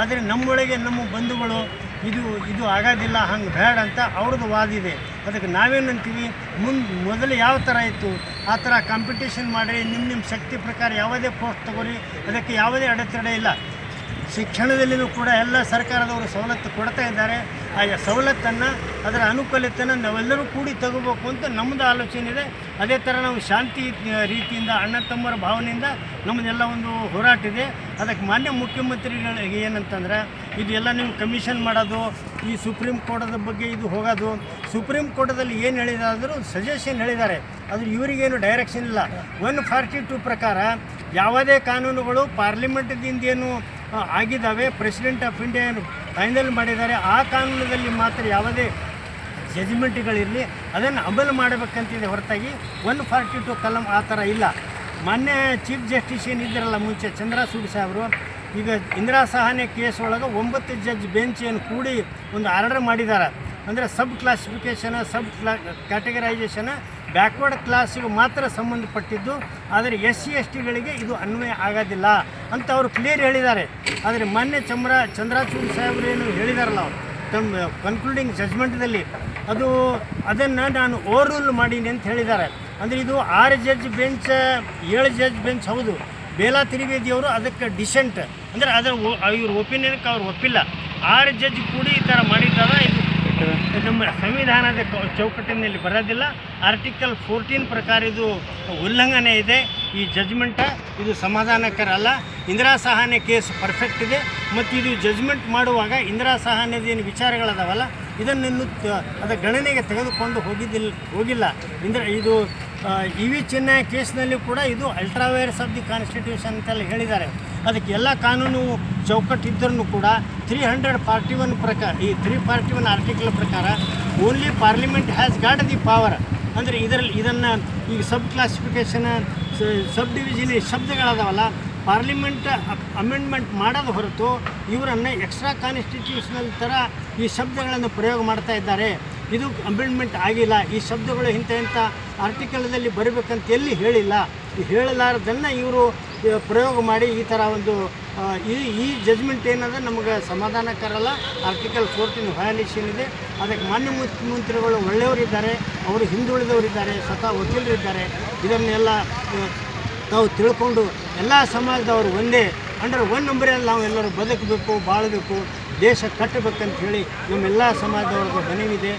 ಆದರೆ ನಮ್ಮೊಳಗೆ ನಮ್ಮ ಬಂಧುಗಳು ಇದು ಇದು ಆಗೋದಿಲ್ಲ, ಹಂಗೆ ಬೇಡ ಅಂತ ಅವ್ರದ್ದು ವಾದ ಇದೆ. ಅದಕ್ಕೆ ನಾವೇನಂತೀವಿ ಮುಂದೆ, ಮೊದಲು ಯಾವ ಥರ ಇತ್ತು? ಆ ಥರ ಕಾಂಪಿಟೇಷನ್ ಮಾಡಿ ನಿಮ್ಮ ನಿಮ್ಮ ಶಕ್ತಿ ಪ್ರಕಾರ ಯಾವುದೇ ಪೋಸ್ಟ್ ತಗೋರಿ, ಅದಕ್ಕೆ ಯಾವುದೇ ಅಡೆತಡೆ ಇಲ್ಲ. ಶಿಕ್ಷಣದಲ್ಲಿಯೂ ಕೂಡ ಎಲ್ಲ ಸರ್ಕಾರದವರು ಸವಲತ್ತು ಕೊಡ್ತಾ ಇದ್ದಾರೆ. ಆ ಸವಲತ್ತನ್ನು, ಅದರ ಅನುಕೂಲತೆಯನ್ನು ನಾವೆಲ್ಲರೂ ಕೂಡಿ ತಗೋಬೇಕು ಅಂತ ನಮ್ಮದು ಆಲೋಚನೆ ಇದೆ ಅದೇ ಥರ ನಾವು ಶಾಂತಿ ರೀತಿಯಿಂದ, ಅಣ್ಣ ತಮ್ಮರ ಭಾವನೆಯಿಂದ ನಮ್ಮದೆಲ್ಲ ಒಂದು ಹೋರಾಟ ಇದೆ. ಅದಕ್ಕೆ ಮಾನ್ಯ ಮುಖ್ಯಮಂತ್ರಿಗಳಿಗೆ ಏನಂತಂದ್ರೆ ಇದೆಲ್ಲ ನೀವು ಕಮಿಷನ್ ಮಾಡೋದು, ಈ ಸುಪ್ರೀಂ ಕೋರ್ಟದ ಬಗ್ಗೆ ಇದು ಹೋಗೋದು, ಸುಪ್ರೀಂ ಕೋರ್ಟದಲ್ಲಿ ಏನು ಹೇಳಿದಾದರೂ ಸಜೆಷನ್ ಹೇಳಿದ್ದಾರೆ. ಆದರೆ ಇವರಿಗೇನು ಡೈರೆಕ್ಷನ್ ಇಲ್ಲ. ಒನ್ ಫಾರ್ಟಿ ಟು ಪ್ರಕಾರ, ಯಾವುದೇ ಕಾನೂನುಗಳು ಪಾರ್ಲಿಮೆಂಟ್ದಿಂದ ಏನು ಆಗಿದ್ದಾವೆ. ಪ್ರೆಸಿಡೆಂಟ್ ಆಫ್ ಇಂಡಿಯಾ ಏನು ಫೈನಲ್ ಮಾಡಿದ್ದಾರೆ. ಆ ಕಾನೂನದಲ್ಲಿ ಮಾತ್ರ ಯಾವುದೇ ಜಜ್ಮೆಂಟ್ಗಳಿರಲಿ ಅದನ್ನು ಅಮಲು ಮಾಡಬೇಕಂತಿದೆ ಹೊರತಾಗಿ. ಒನ್ ಫಾರ್ಟಿ ಟು ಕಲಂ ಆ ಥರ ಇಲ್ಲ. ಮೊನ್ನೆ ಚೀಫ್ ಜಸ್ಟಿಸ್ ಏನಿದ್ದರಲ್ಲ ಮುಂಚೆ ಚಂದ್ರಸೂಡ್ ಸಾಹೇಬರು, ಈಗ ಇಂದಿರಾ ಸಹಾನೆ ಕೇಸ್ ಒಳಗೆ ಒಂಬತ್ತು ಜಡ್ಜ್ ಬೆಂಚ್ ಏನು ಕೂಡಿ ಒಂದು ಆರ್ಡರ್ ಮಾಡಿದ್ದಾರೆ. ಅಂದರೆ ಸಬ್ ಕ್ಲಾಸಿಫಿಕೇಷನ್ ಸಬ್ ಕ್ಲಾ ಕ್ಯಾಟಗರೈಸೇಷನ್ ಬ್ಯಾಕ್ವರ್ಡ್ ಕ್ಲಾಸಿಗೂ ಮಾತ್ರ ಸಂಬಂಧಪಟ್ಟಿದ್ದು, ಆದರೆ ಎಸ್ ಸಿ ಎಸ್ ಟಿಗಳಿಗೆ ಇದು ಅನ್ವಯ ಆಗೋದಿಲ್ಲ ಅಂತ ಅವರು ಕ್ಲಿಯರ್ ಹೇಳಿದ್ದಾರೆ. ಆದರೆ ಮೊನ್ನೆ ಚಂದ್ರ ಚಂದ್ರಚೂಡ್ ಸಾಹೇಬರು ಏನು ಹೇಳಿದಾರಲ್ಲ ಅವರು ತಮ್ಮ ಕನ್ಕ್ಲೂಡಿಂಗ್ ಜಜ್ಮೆಂಟ್ದಲ್ಲಿ ಅದು ಅದನ್ನು ನಾನು ಓವರ್ ರೂಲ್ ಮಾಡೀನಿ ಅಂತ ಹೇಳಿದ್ದಾರೆ. ಅಂದರೆ ಇದು ಆರು ಜಡ್ಜ್ ಬೆಂಚ್ ಏಳು ಜಡ್ಜ್ ಬೆಂಚ್ ಹೌದು. ಬೇಲಾ ತ್ರಿವೇದಿಯವರು ಅದಕ್ಕೆ ಡಿಸೆಂಟ್ ಅಂದರೆ ಅದರ, ಇವ್ರ ಒಪಿನಿಯನ್ಗೆ ಅವ್ರು ಒಪ್ಪಿಲ್ಲ. ಆರು ಜಡ್ಜ್ ಕೂಡಿ ಈ ಥರ ಮಾಡಿದ್ದಾರೆ, ಇದು ನಮ್ಮ ಸಂವಿಧಾನದ ಚೌಕಟ್ಟಿನಲ್ಲಿ ಬರೋದಿಲ್ಲ. ಆರ್ಟಿಕಲ್ ಫೋರ್ಟೀನ್ ಪ್ರಕಾರ ಇದು ಉಲ್ಲಂಘನೆ ಇದೆ. ಈ ಜಜ್ಮೆಂಟ ಇದು ಸಮಾಧಾನಕರ ಅಲ್ಲ ಇಂದಿರಾ ಸಹಾನೆ ಕೇಸ್ ಪರ್ಫೆಕ್ಟ್ ಇದೆ. ಮತ್ತು ಇದು ಜಜ್ಮೆಂಟ್ ಮಾಡುವಾಗ ಇಂದಿರಾ ಸಹಾನ್ಯದ ಏನು ವಿಚಾರಗಳದಾವಲ್ಲ ಇದನ್ನಿನ್ನು ತ- ಅದ ಗಣನೆಗೆ ತೆಗೆದುಕೊಂಡು ಹೋಗಿದ್ದಿಲ್ಲ ಹೋಗಿಲ್ಲ. ಇಂದ್ರ ಇದು ಇ ವಿ ಚೆನ್ನೈ ಕೇಸ್ನಲ್ಲಿ ಕೂಡ ಇದು ಅಲ್ಟ್ರಾವೈರಸ್ ಆಫ್ ದಿ ಕಾನ್ಸ್ಟಿಟ್ಯೂಷನ್ ಅಂತೆಲ್ಲ ಹೇಳಿದ್ದಾರೆ. ಅದಕ್ಕೆ ಎಲ್ಲ ಕಾನೂನು ಚೌಕಟ್ಟು ಇದ್ದರೂ ಕೂಡ ತ್ರೀ ಹಂಡ್ರೆಡ್ ಫಾರ್ಟಿ ಒನ್ ಪ್ರಕಾರ, ಈ ತ್ರೀ ಫಾರ್ಟಿ ಒನ್ ಆರ್ಟಿಕಲ್ ಪ್ರಕಾರ only parliament has got the power ಅಂದರೆ ಇದರಲ್ಲಿ ಇದನ್ನು ಈಗ ಸಬ್ ಕ್ಲಾಸಿಫಿಕೇಷನ್ ಸಬ್ ಡಿವಿಷನ್ ಈ ಶಬ್ದಗಳದಾವಲ್ಲ ಪಾರ್ಲಿಮೆಂಟ್ ಅಮೆಂಡ್ಮೆಂಟ್ ಮಾಡೋದು ಹೊರತು ಇವರನ್ನು ಎಕ್ಸ್ಟ್ರಾ ಕಾನ್ಸ್ಟಿಟ್ಯೂಷನಲ್ ಥರ ಈ ಶಬ್ದಗಳನ್ನು ಪ್ರಯೋಗ ಮಾಡ್ತಾ ಇದ್ದಾರೆ. ಇದು ಅಮೆಂಡ್ಮೆಂಟ್ ಆಗಿಲ್ಲ. ಈ ಶಬ್ದಗಳು ಇಂಥ ಇಂಥ ಆರ್ಟಿಕಲ್ದಲ್ಲಿ ಬರಬೇಕಂತ ಎಲ್ಲಿ ಹೇಳಿಲ್ಲ? ಹೇಳಲಾರದನ್ನು ಇವರು ಪ್ರಯೋಗ ಮಾಡಿ ಈ ಥರ ಒಂದು ಈ ಈ ಜಜ್ಮೆಂಟ್ ಏನದ ನಮಗೆ ಸಮಾಧಾನಕರಲ್ಲ. ಆರ್ಟಿಕಲ್ ಫೋರ್ಟೀನ್ ವಯಾಲೇಷನ್ ಇದೆ. ಅದಕ್ಕೆ ಮಾನ್ಯ ಮುಖ್ಯಮಂತ್ರಿಗಳು ಒಳ್ಳೆಯವರಿದ್ದಾರೆ, ಅವರು ಹಿಂದುಳಿದವರಿದ್ದಾರೆ, ಸ್ವತಃ ವಕೀಲರಿದ್ದಾರೆ. ಇದನ್ನೆಲ್ಲ ನಾವು ತಿಳ್ಕೊಂಡು ಎಲ್ಲ ಸಮಾಜದವರು ಒಂದೇ ಅಂಡರ್ ಒನ್ ನಂಬರಲ್ಲಿ ನಾವು ಎಲ್ಲರೂ ಬದುಕಬೇಕು, ಬಾಳಬೇಕು, ದೇಶ ಕಟ್ಟಬೇಕಂತ ಹೇಳಿ ನಮ್ಮೆಲ್ಲ ಸಮಾಜದವ್ರದ್ದು ಮನವಿದೆ.